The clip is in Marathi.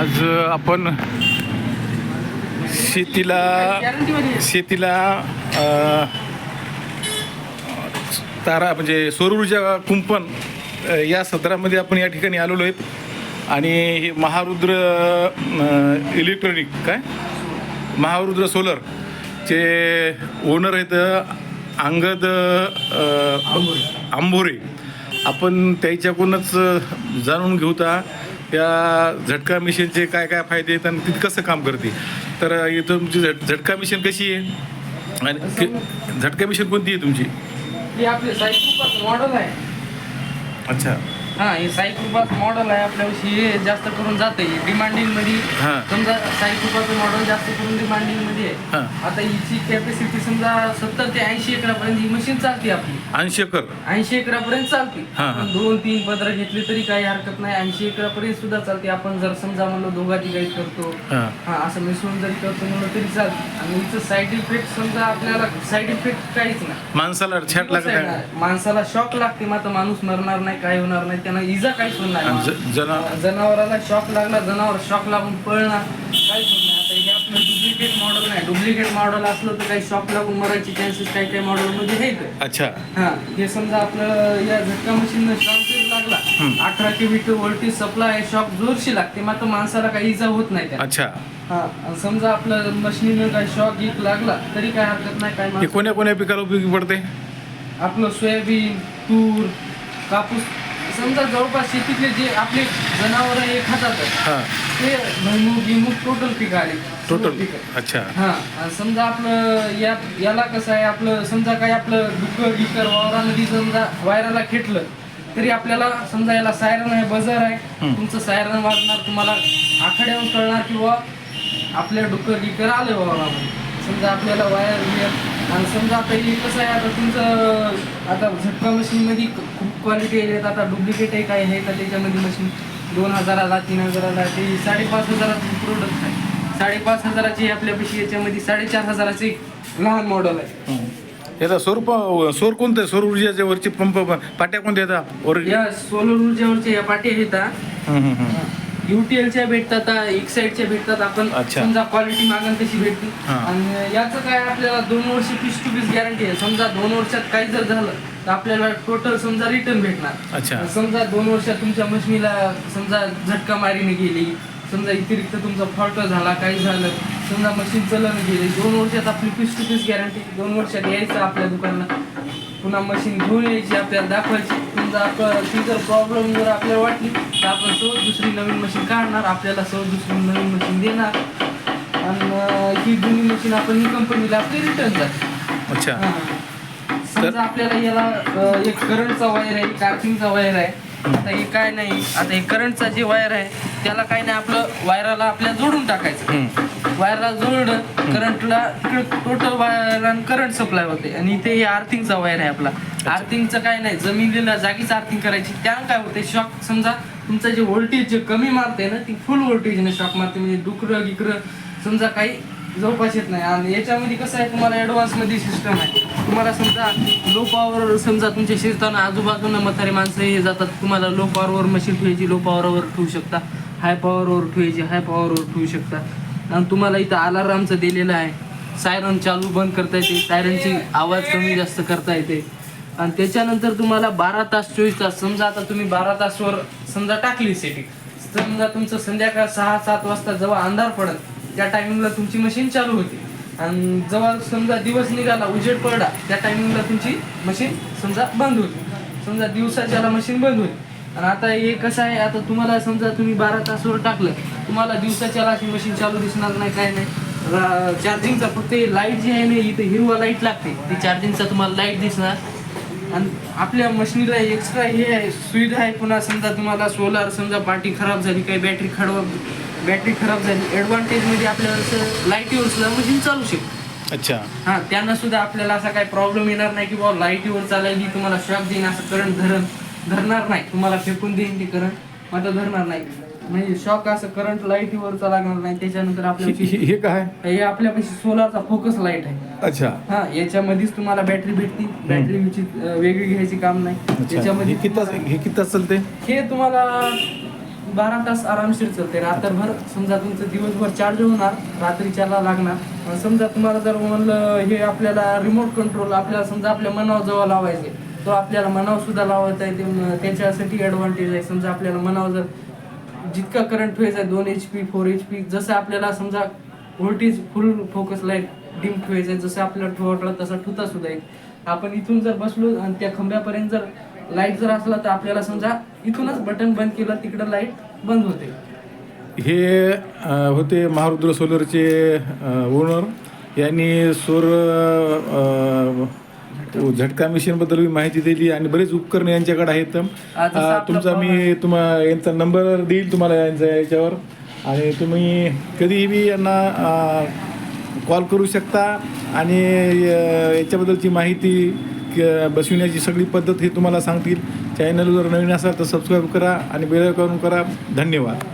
आज आपण शेतीला शेतीला तारा म्हणजे सौर ऊर्जा कुंपण या सत्रामध्ये आपण या ठिकाणी आलेलो आहेत. आणि हे महारुद्र इलेक्ट्रॉनिक काय? महारुद्र सोलर चे ओनर आहेत अंगद आंबोरे. आपण त्याच्याकडूनच जाणून घेऊता त्या झटका मिशनचे काय काय फायदे आहेत आणि ती कसं काम करते? तर इथं तुमची झट झटका मिशन कशी आहे? आणि झटका मिशन कोणती आहे तुमची? मॉडेल आहे. अच्छा. हा हे साईकृपाचं मॉडेल आहे आपल्याविषयी हे जास्त करून जाते डिमांडिंगमध्ये हा. समजा साईकृपाचं मॉडेल जास्त करून डिमांडिंगमध्ये हा. आहे आता हिची कॅपॅसिटी समजा सत्तर ते ऐंशी एकरापर्यंत ही मशीन चालते आपली. ऐंशी एकर. ऐंशी एकरापर्यंत चालते. हा, हा. आपण दोन तीन पत्र घेतले तरी काही हरकत नाही. ऐंशी एकरापर्यंत सुद्धा चालते. आपण जर समजा म्हणलो दोघाची गाईड करतो. हां. हा असं मिसळून जरी करतो म्हणलं तरी चालते. आणि हिचं साईड इफेक्ट समजा आपल्याला साईड इफेक्ट काहीच नाही. माणसाला छाट लागत आहे. माणसाला शॉक लागते. मात्र माणूस मरणार नाही काय होणार नाही. त्यांना इजा काहीच होणार आणि नाही ज- जना जनावराला शॉक लागला जनावर शॉक लागून पळणार काहीच होत नाही. आता हे आपलं डुप्लिकेट मॉडेल नाही. डुप्लिकेट मॉडेल असलं तर काही शॉक लागून मरायचे चान्सेस काही काही मॉडेल मध्ये आहेत. अच्छा. हा हे समजा आपलं या झटका मशीन शॉक जर लागला अठरा K V voltage supply shock जोरशी लागते मात्र माणसाला काही इजा होत नाही अच्छा. हा आणि समजा आपलं मशीनीनं काही शॉक एक लागला तरी काय हरकत नाही काय हे माणसं- कोण्या कोण्या पिकाला उपयोगी पडते? आपलं सोयाबीन तूर कापूस. समजा जवळपास शेतीतले जे आपले जनावर हे खातात. हां. ते भुईमुग गिमुग टोटल पीक आले. Total peak. अच्छा. हा. आणि समजा आपलं या याला कसं आहे आपलं समजा काय आपलं डुक्कर गिकर वावरामध्ये समजा वायराला खेटलं तरी आपल्याला समजा याला सायरन आहे बजर आहे. तुमचं सायरन वाजणार तुम्हाला आखाड्यावर कळणार किंवा आपल्या डुक्कर गिकर आले वावरामध्ये समजा आपल्याला वायर बियर. आणि समजा आता हे कसं आहे आता तुमचं आता झटका मशीनमध्ये खूप क्वालिटी आहेत आता डुप्लिकेट आहे काय आहे का त्याच्यामध्ये मशीन दोन हजाराला तीन हजाराला ते साडेपाच हजाराचं प्रोडक्ट आहे साडेपाच हजाराची आपल्यापाशी याच्यामध्ये साडेचार हजाराचे लहान मॉडेल आहे. याचा सौर प- सौर कोणतं? सौर ऊर्जाच्या वरची पंप पाट्या कोणत्या येतात या सोलर ऊर्जेवरच्या या पाट्या हं. युटीएलच्या भेटतात एक साईडच्या भेटतात आपण. समजा क्वालिटी मागन तशी भेटते. आणि याचं काय आपल्याला दोन वर्ष पीस टू पीस गॅरंटी आहे समजा दोन वर्षात काही जर झालं तर आपल्याला टोटल समजा रिटर्न भेटणार. अच्छा. समजा दोन वर्षात तुमच्या मशीनीला समजा झटका मारीने गेली समजा व्यतिरिक्त तुमचा फॉल्ट झाला काही झालं समजा मशीन चलन गेली दोन वर्षात आपली पीस टू पीस गॅरंटी दोन वर्षात यायचं आपल्या दुकानात. पुन्हा मशीन घेऊन यायची आपल्याला दाखवायची. समजा आपलं ती जर प्रॉब्लेम जर आपल्याला वाटली तर आपण सहज दुसरी नवीन मशीन काढणार आपल्याला सहज दुसरी नवीन मशीन देणार. आणि ही जुनी मशीन आपण ही कंपनीला आपली रिटर्न जाते. अच्छा. हा. समजा आपल्याला याला अ, एक करंटचा वायर आहे एक आर्थिंगचा वायर आहे. आता हे काय नाही आता हे करंटचा जे वायर आहे त्याला काय नाही आपलं वायराला आपल्या जोडून टाकायचं. वायरला जोडलं करंटला तिकडे टोटल वायर करंट सप्लाय होते. आणि इथे हे आर्थिंगचा वायर आहे आपला. आर्थिंगचं काय नाही जमिनीला जागीच आर्थिंग करायची. त्यानं काय होते शॉक समजा तुमचं जे व्होल्टेज जे कमी मारते ना ती फुल व्होल्टेजने शॉक मारते. म्हणजे डुकरं गिकरं समजा काही जवळपास येत नाही. आणि याच्यामध्ये कसं आहे तुम्हाला ॲडव्हान्समध्ये सिस्टम आहे. तुम्हाला समजा लो पॉवर समजा तुमच्या शिरताना आजूबाजूनं म्हातारी माणसं हे जातात तुम्हाला लो पॉवरवर मशीन ठेवायची लो पॉवरवर ठेवू शकता. हाय पॉवरवर ठेवायची हाय पॉवरवर ठेवू शकता. आणि तुम्हाला इथं अलारामचं दिलेलं आहे. सायरन चालू बंद करता येते सायरनची आवाज कमी जास्त करता येते. आणि त्याच्यानंतर तुम्हाला बारा तास चोवीस तास समजा आता तुम्ही बारा तासवर समजा टाकली सेटिंग समजा तुमचं संध्याकाळ सहा सात वाजता जेव्हा अंधार पडत त्या टायमिंगला तुमची मशीन चालू होती. आणि जेव्हा समजा दिवस निघाला उजेड पडला त्या टायमिंगला तुमची मशीन समजा बंद होती. समजा दिवसाच्याला मशीन बंद होती. आणि आता हे कसं आहे आता तुम्हाला समजा तुम्ही बारा तासवर टाकलं तुम्हाला दिवसाच्याला अशी मशीन चालू दिसणार नाही काय नाही. चार्जिंगचा फक्त लाइट जी आहे ना इथे हिरवा लाइट लागते. ती चार्जिंगचा तुम्हाला लाइट दिसणार. आणि आपल्या मशीनला एक्स्ट्रा हे आहे सुविधा आहे पुन्हा समजा तुम्हाला सोलार समजा पार्टी खराब झाली काही बॅटरी खराब बॅटरी खराब झाली. ॲडव्हान्टेजमध्ये आपल्याला असं लाईटीवर सुद्धा मशीन चालू शकते. अच्छा. हां त्यांना सुद्धा आपल्याला असा काही प्रॉब्लेम येणार नाही की बाबा लाईटीवर चालायली तुम्हाला शॉक देईन असं करंट धरण धरणार नाही. तुम्हाला फेकून देईन ते करंट मात्र धरणार नाही. म्हणजे शॉक असं करंट लाईटीवरचा लागणार नाही. त्याच्यानंतर आपल्या हे- काय? हे आपल्यापाशी सोलारचा फोकस लाइट आहे. अच्छा. हा याच्यामध्येच तुम्हाला बॅटरी भेटती. बॅटरी वेगळी घ्यायची काम नाही. अच्छा. हे याच्यामध्ये किती हे चालते हे तुम्हाला बारा तास आरामशीर चालते रात्रभर समजा तुमचं दिवसभर चार्ज होणार रात्रीच्याला लागणार. समजा तुम्हाला जर म्हणलं हे आपल्याला रिमोट कंट्रोल आपल्याला समजा आपल्या मनावर जवळ लावायचे तो आपल्याला मनावर सुद्धा लावता येते. त्याच्यासाठी ॲडव्हान्टेज आहे. समजा आपल्याला मनावर जर जितका करंट ठेवायचा आहे दोन H P four H P जसं आपल्याला समजा voltage full focus light dim ठेवायचं आहे जसं आपल्याला ठेवा तसा ठुता सुद्धा येईल. आपण इथून जर बसलो आणि त्या खंब्यापर्यंत जर लाइट जर असला तर आपल्याला समजा इथूनच बटन बंद केलं तिकडं लाइट बंद होते. हे अ, होते महारुद्र सोलरचे ओनर यांनी सौर अ, झटका मशीनबद्दल माहिती दिली आणि बरेच उपकरण यांच्याकडे आहेत. अ, तुमचा मी तुम्हा यांचा नंबर देईल तुम्हाला यांचा याच्यावर. आणि तुम्ही कधीही बी यांना कॉल करू शकता. आणि अ, याच्याबद्दलची माहिती क- बसविण्याची सगळी पद्धत हे तुम्हाला सांगतील. चॅनलवर नवीन असाल तर सबस्क्राईब करा आणि बेल करून करा. धन्यवाद.